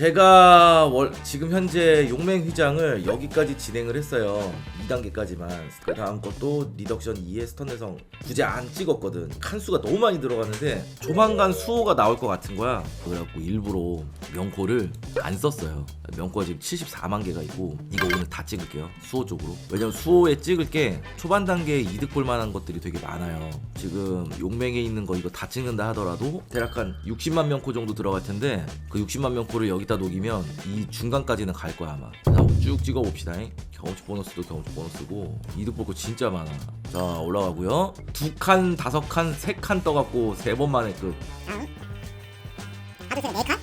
제가 월, 지금 현재 용맹 휘장을 여기까지 진행을 했어요. 2단계까지만. 그 다음 것도 리덕션 2의 스턴내성 굳이 안 찍었거든. 칸수가 너무 많이 들어갔는데 조만간 수호가 나올 것 같은 거야. 그래갖고 일부러 명코를 안 썼어요. 명코가 지금 74만 개가 있고 이거 오늘 다 찍을게요. 수호 쪽으로. 왜냐면 수호에 찍을 게 초반 단계에 이득 볼 만한 것들이 되게 많아요. 지금 용맹에 있는 거 이거 다 찍는다 하더라도 대략 한 60만 명코 정도 들어갈 텐데 그 60만 명코를 여기 다 녹이면 이 중간까지는 갈 거야 아마 자, 쭉 찍어 봅시다 경험치 보너스도 경험치 보너스고 이득 볼거 진짜 많아 자 올라가고요 두 칸 다섯 칸 세 칸 떠갖고 세 번 만에 끝 하드 셋네 칸?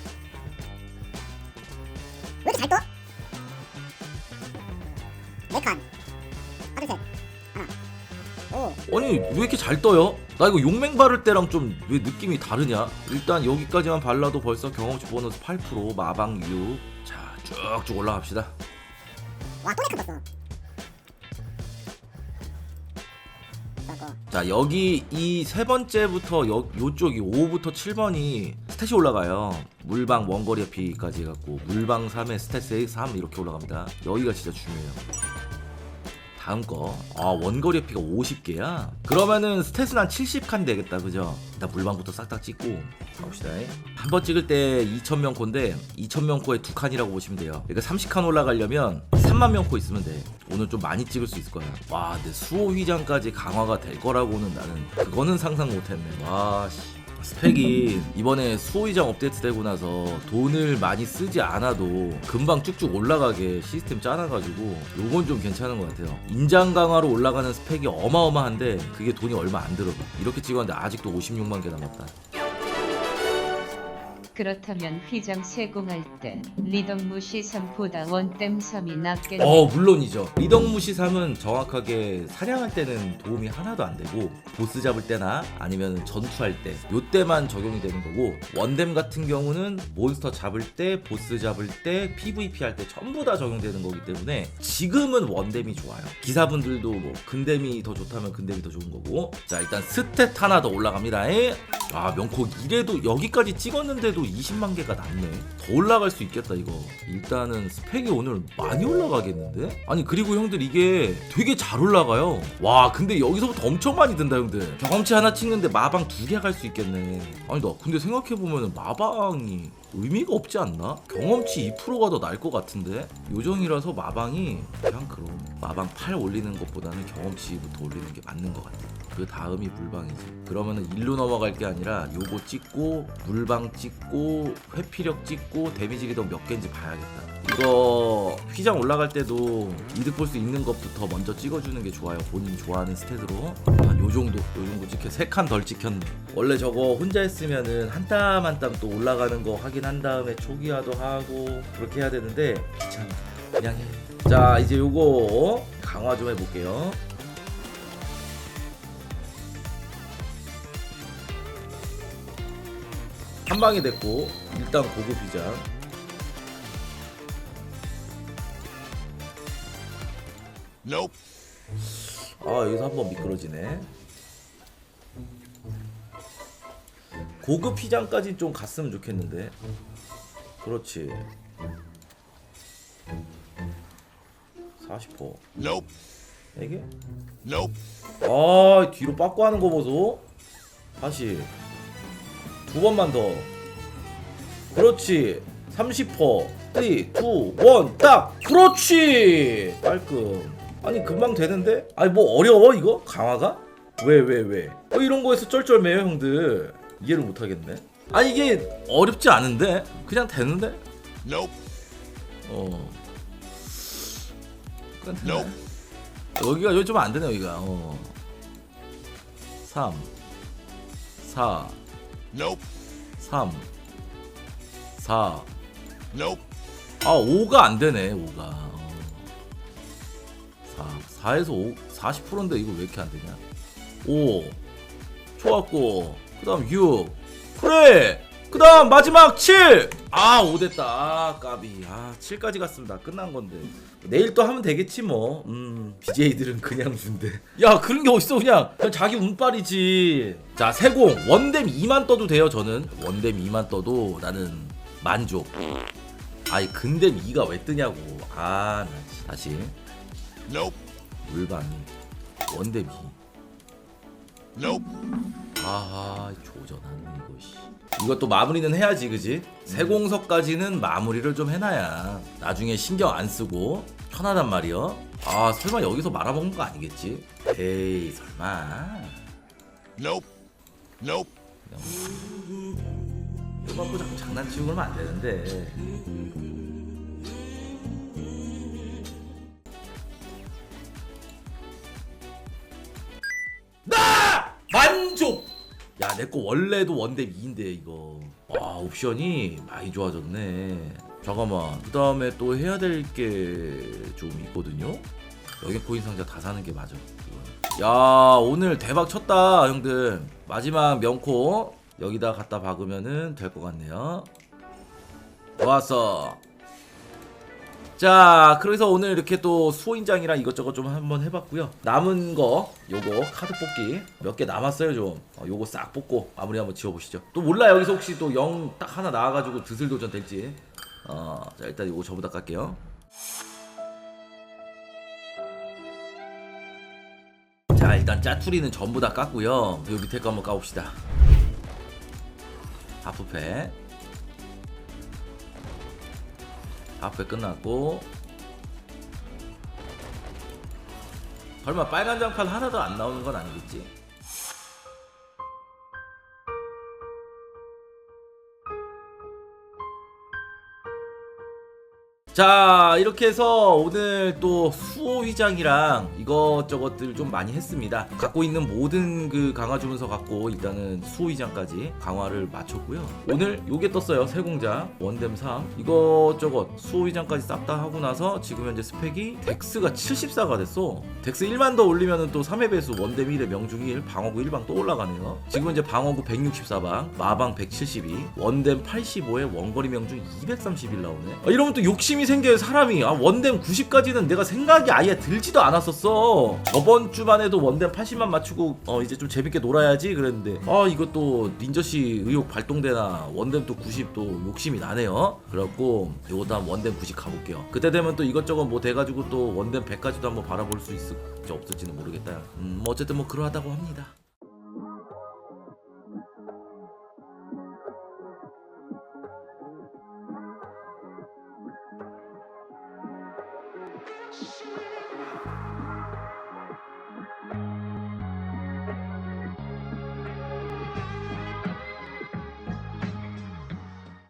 왜 이렇게 잘 떠? 네 칸. 하드 셋 하나. 오. 아니 왜 이렇게 잘 떠요? 나 이거 용맹 바를 때랑 좀 왜 느낌이 다르냐? 일단 여기까지만 발라도 벌써 경험치 보너스 8% 마방 6. 자 쭉쭉 올라갑시다. 와 또 네칸 떴어. 그리고 자 여기 이 세 번째부터 요, 요쪽이 5부터 7번이 스탯이 올라가요. 물방 원거리 피까지 해갖고 물방 3에 스탯 3 이렇게 올라갑니다. 여기가 진짜 중요해요. 다음 거. 아, 원거리 피가 50개야? 그러면은 스탯은 한 70칸 되겠다, 그죠? 일단 물방부터 싹 다 찍고 가봅시다. 한 번 찍을 때 2,000명 코인데 2,000명 코에 두 칸이라고 보시면 돼요. 그러니까 30칸 올라가려면 3만 명 코 있으면 돼. 오늘 좀 많이 찍을 수 있을 거야. 와, 근데 수호 휘장까지 강화가 될 거라고는 나는 그거는 상상 못 했네. 와, 씨. 스펙이 이번에 수호이장 업데이트 되고 나서 돈을 많이 쓰지 않아도 금방 쭉쭉 올라가게 시스템 짜놔가지고 요건 좀 괜찮은 것 같아요. 인장 강화로 올라가는 스펙이 어마어마한데 그게 돈이 얼마 안 들어. 이렇게 찍었는데 아직도 56만 개 남았다 그렇다면 휘장 세공할 때 리덕무시 3보다 원댐 3이 낫겠네. 어 물론이죠. 리덕무시 3은 정확하게 사냥할 때는 도움이 하나도 안 되고 보스 잡을 때나 아니면 전투할 때 요때만 적용이 되는 거고 원댐 같은 경우는 몬스터 잡을 때 보스 잡을 때 PVP 할 때 전부 다 적용되는 거기 때문에 지금은 원댐이 좋아요. 기사분들도 뭐 근댐이 더 좋다면 근댐이 더 좋은 거고. 자 일단 스탯 하나 더 올라갑니다. 아 명코 이래도 여기까지 찍었는데도 20만 개가 남네. 더 올라갈 수 있겠다 이거. 일단은 스펙이 오늘 많이 올라가겠는데? 아니 그리고 형들 이게 되게 잘 올라가요. 와 근데 여기서부터 엄청 많이 든다 형들. 경험치 하나 찍는데 마방 두 개 갈 수 있겠네. 아니 나 근데 생각해보면 마방이 의미가 없지 않나? 경험치 2%가 더 나을 것 같은데? 요정이라서 마방이 그냥 그럼 마방 8 올리는 것보다는 경험치부터 올리는 게 맞는 것 같아 그 다음이 물방이지. 그러면은 일로 넘어갈 게 아니라 요거 찍고 물방 찍고 회피력 찍고 데미지 리더 몇 개인지 봐야겠다. 이거 휘장 올라갈 때도 이득 볼 수 있는 것부터 먼저 찍어주는 게 좋아요. 본인 좋아하는 스탯으로. 한 요 정도 요 정도 찍혀. 세 칸 덜 찍혔네. 원래 저거 혼자 했으면은 한 땀 한 땀 또 올라가는 거 확인한 다음에 초기화도 하고 그렇게 해야 되는데 귀찮아. 그냥 해 자 이제 요거 강화 좀 해볼게요 한 방이 됐고 일단 고급 비장 Nope. 아 여기서 한번 미끄러지네. 고급 휘장까지 좀 갔으면 좋겠는데. 그렇지. 40% Nope. 이게 Nope. 아 뒤로 빠꾸 하는 거 보소. 다시 두 번만 더 그렇지 30% 3, 2, 1, 딱! 그렇지! 깔끔. 아니, 금방 되는데? 아니, 뭐 어려워, 이거? 강화가? 왜, 왜, 왜? 어, 이런 거에서 쩔쩔매요, 형들. 이해를 못 하겠네. 아니, 이게 어렵지 않은데? 그냥 되는데? Nope. 어. 그냥 되네. Nope. 여기가 여기 좀 안 되네 여기가. 어. 3 4 Nope. 3 4 Nope. 아 5가 안 되네 5가. 어. 4 4에서 5 40%인데 이거 왜 이렇게 안 되냐? 5 좋았고 그 다음 6 그래 그 다음 마지막 7 아, 5 됐다. 아, 까비. 아, 7까지 갔으면 다 끝난 건데. 내일 또 하면 되겠지 뭐. 음, BJ들은 그냥 준대. 야, 그런 게 어딨어 그냥. 그냥 자기 운빨이지. 자, 세공 원댐 2만 떠도 돼요, 저는. 원댐 2만 떠도 나는 만족. 아이 근데 이가 왜 뜨냐고 아나 다시 Nope. 물밤이 원데미 Nope. 아하 조전하네 이거 씨 이것도 마무리는 해야지 그지? 세공석까지는 마무리를 좀 해놔야 나중에 신경 안 쓰고 편하단 말이여 아 설마 여기서 말아먹는 거 아니겠지? 에이 설마 Nope. Nope. 이거 갖고 자꾸 장난치고 그러면 안 되는데 거 원래도 원대 2인데 이거. 와 옵션이 많이 좋아졌네. 잠깐만. 그 다음에 또 해야 될 게 좀 있거든요. 여기 코인 상자 다 사는 게 맞아. 야 오늘 대박 쳤다 형들. 마지막 명코. 여기다 갖다 박으면은 될 것 같네요. 좋았어 자 그래서 오늘 이렇게 또 수호인장이랑 이것저것 좀 한번 해봤고요. 남은 거 요거 카드 뽑기 몇 개 남았어요 좀. 어, 요거 싹 뽑고 마무리 한번 지어보시죠. 또 몰라 여기서 혹시 또영딱 하나 나와가지고 드슬 도전 될지. 어자 일단 요거 전부 다 깔게요. 자 일단 짜투리는 전부 다 깠고요. 요 밑에 거 한번 까봅시다. 하프패 하프패 끝났고 설마 빨간 장판 하나도 안 나오는 건 아니겠지? 자 이렇게 해서 오늘 또 수호 위장이랑 이것저것들 좀 많이 했습니다. 갖고 있는 모든 그 강화 주문서 갖고 일단은 수호 위장까지 강화를 마쳤고요. 오늘 요게 떴어요 세공장. 원댐 3 이것저것 수호 위장까지 싹 다 하고 나서 지금 현재 스펙이 덱스가 74가 됐어. 덱스 1만 더 올리면은 또 3회 배수 원댐 1에 명중 1 방어구 1방 또 올라가네요. 지금 현재 방어구 164방 마방 172 원댐 85에 원거리 명중 231 나오네. 아, 이러면 또 욕심이 생겨요 사람이. 아 원댐 90까지는 내가 생각이 아예 들지도 않았었어 저번 주만 해도 원댐 80만 맞추고 어 이제 좀 재밌게 놀아야지 그랬는데 아 이것도 닌저씨 의욕 발동되나 원댐 또 90 또 욕심이 나네요. 그래갖고 요것도 한 원댐 90 가볼게요. 그때 되면 또 이것저것 뭐 돼가지고 또 원댐 100까지도 한번 바라볼 수 있을지 없을지는 모르겠다. 음, 뭐 어쨌든 뭐 그러하다고 합니다